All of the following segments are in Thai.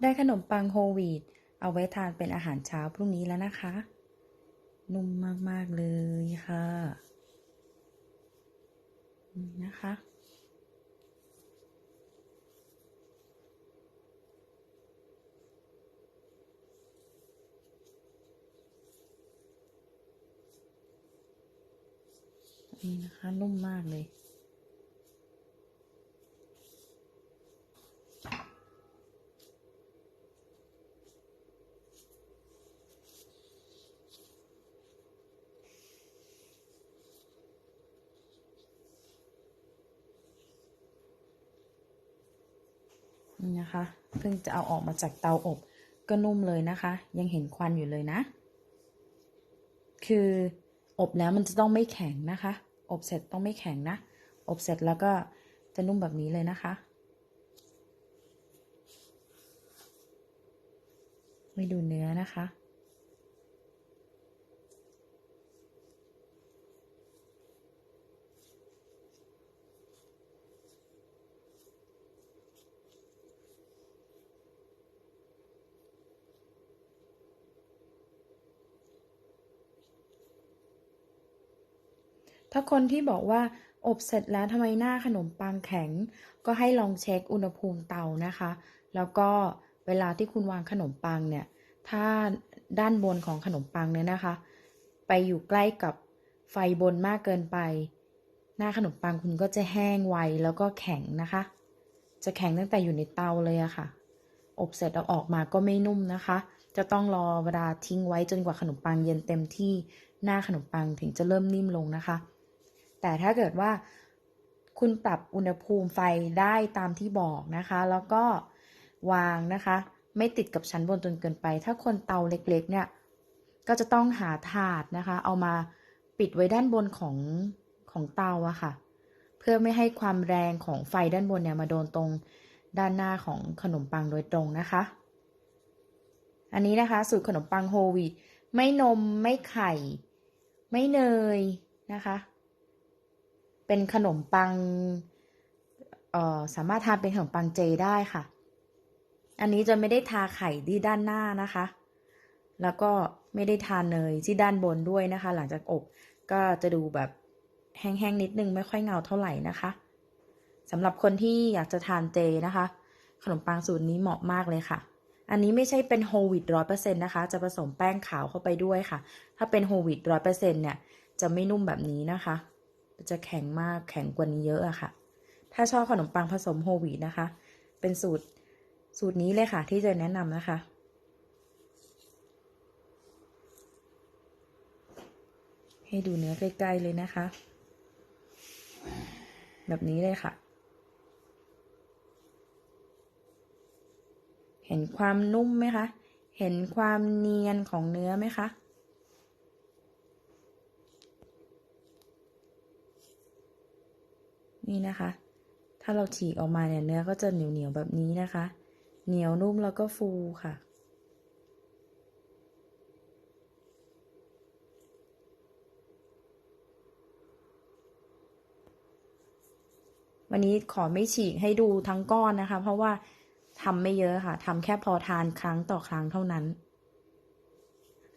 ได้ขนมปังโฮลวีตเอาไว้ทานเป็นอาหารเช้าพรุ่งนี้แล้วนะคะ นุ่มมาก ๆ เลยค่ะนี่นะคะ นี่นะคะ นุ่มมากเลย นี่นะคะเพิ่งจะเอาออกมาจากเตาอบ ก็นุ่มเลยนะคะ ยังเห็นควันอยู่เลยนะ คืออบแล้วมันจะต้องไม่แข็งนะคะ อบเสร็จต้องไม่แข็งนะ อบเสร็จแล้วก็จะนุ่มแบบนี้เลยนะคะไม่ดูเนื้อนะคะ ถ้าคนที่บอกว่าอบเสร็จแล้วทำไมหน้าขนมปังแข็ง ก็ให้ลองเช็คอุณหภูมิเตานะคะ แล้วก็เวลาที่คุณวางขนมปังเนี่ย ถ้าด้านบนของขนมปังเนี่ยนะคะ ไปอยู่ใกล้กับไฟบนมากเกินไป หน้าขนมปังคุณก็จะแห้งไวแล้วก็แข็งนะคะ จะแข็งตั้งแต่อยู่ในเตาเลยอะค่ะ อบเสร็จเอาออกมาก็ไม่นุ่มนะคะ จะต้องรอเวลาทิ้งไว้จนกว่าขนมปังเย็นเต็มที่หน้าขนมปังถึงจะเริ่มนิ่มลงนะคะ แต่ถ้าเกิดว่าคุณปรับอุณหภูมิไฟได้ตามที่บอกนะคะ แล้วก็วางนะคะ ไม่ติดกับชั้นบนจนเกินไป ถ้าคนเตาเล็กๆ เนี่ยก็จะต้องหาถาดนะคะ เอามาปิดไว้ด้านบนของของเตาอะค่ะ เพื่อไม่ให้ความแรงของไฟด้านบนเนี่ยมาโดนตรงด้านหน้าของขนมปังโดยตรงนะคะ อันนี้นะคะ สูตรขนมปังโฮลวีตไม่นมไม่ไข่ ไม่เนยนะคะ เป็นขนมปังเอ่อสามารถทานเป็นขนมปังเจได้ค่ะ อันนี้จะไม่ได้ทาไข่ที่ด้านหน้านะคะ แล้วก็ไม่ได้ทาเนยที่ด้านบนด้วยนะคะ หลังจากอบก็จะดูแบบแห้งๆนิดนึงไม่ค่อยเงาเท่าไหร่นะคะสำหรับคนที่อยากจะทานเจนะคะ ขนมปังสูตรนี้เหมาะมากเลยค่ะ อันนี้ไม่ใช่เป็นโฮลวีตร้อยเปอร์เซ็นต์นะคะ จะผสมแป้งขาวเข้าไปด้วยค่ะ ถ้าเป็นโฮลวีตร้อยเปอร์เซ็นต์เนี่ยจะไม่นุ่มแบบนี้นะคะ จะแข็งมากแข็งกว่านี้เยอะอะค่ะ ถ้าชอบขนมปังผสมโฮวีนะคะ เป็นสูตรสูตรนี้เลยค่ะ ที่จะแนะนำนะคะ ให้ดูเนื้อใกล้ๆเลยนะคะ แบบนี้เลยค่ะ เห็นความนุ่มไหมคะ เห็นความเนียนของเนื้อไหมคะ นี่นะคะ ถ้าเราฉีกออกมาเนี่ยเนื้อก็จะเหนียวเหนียวแบบนี้นะคะ เหนียวนุ่มแล้วก็ฟูค่ะ วันนี้ขอไม่ฉีกให้ดูทั้งก้อนนะคะ เพราะว่าทำไม่เยอะค่ะทำแค่พอทานครั้งต่อครั้งเท่านั้น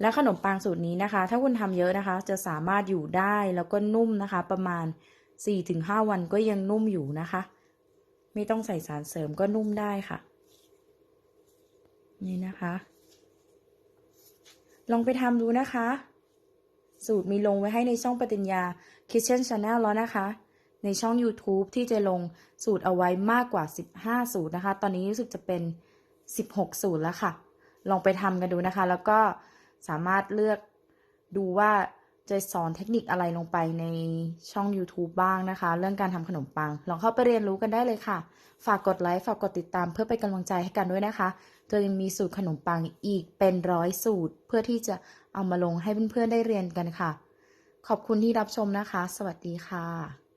และขนมปังสูตรนี้นะคะ ถ้าคุณทำเยอะนะคะ จะสามารถอยู่ได้แล้วก็นุ่มนะคะ ประมาณ 4-5 วันก็ยังนุ่มอยู่นะคะ ไม่ต้องใส่สารเสริมก็นุ่มได้ค่ะ นี่นะคะ ลองไปทำดูนะคะ สูตรมีลงไว้ให้ในช่องปฏิญญา Kitchen Channel แล้วนะคะ ในช่อง YouTube ที่จะลงสูตรเอาไว้มากกว่า 15 สูตรนะคะ ตอนนี้รู้สึกจะเป็น 16 สูตรแล้วค่ะ ลองไปทำกันดูนะคะ แล้วก็สามารถเลือกดูว่า จะสอนเทคนิคอะไรลงไปในช่อง YouTube บ้างนะคะ เรื่องการทำขนมปัง ลองเข้าไปเรียนรู้กันได้เลยค่ะ ฝากกดไลค์ ฝากกดติดตามเพื่อเป็นกำลังใจให้กันด้วยนะคะตัวยังมีสูตรขนมปังอีกเป็นร้อยสูตร เพื่อที่จะเอามาลงให้เพื่อนๆได้เรียนกันค่ะ ขอบคุณที่รับชมนะคะ สวัสดีค่ะ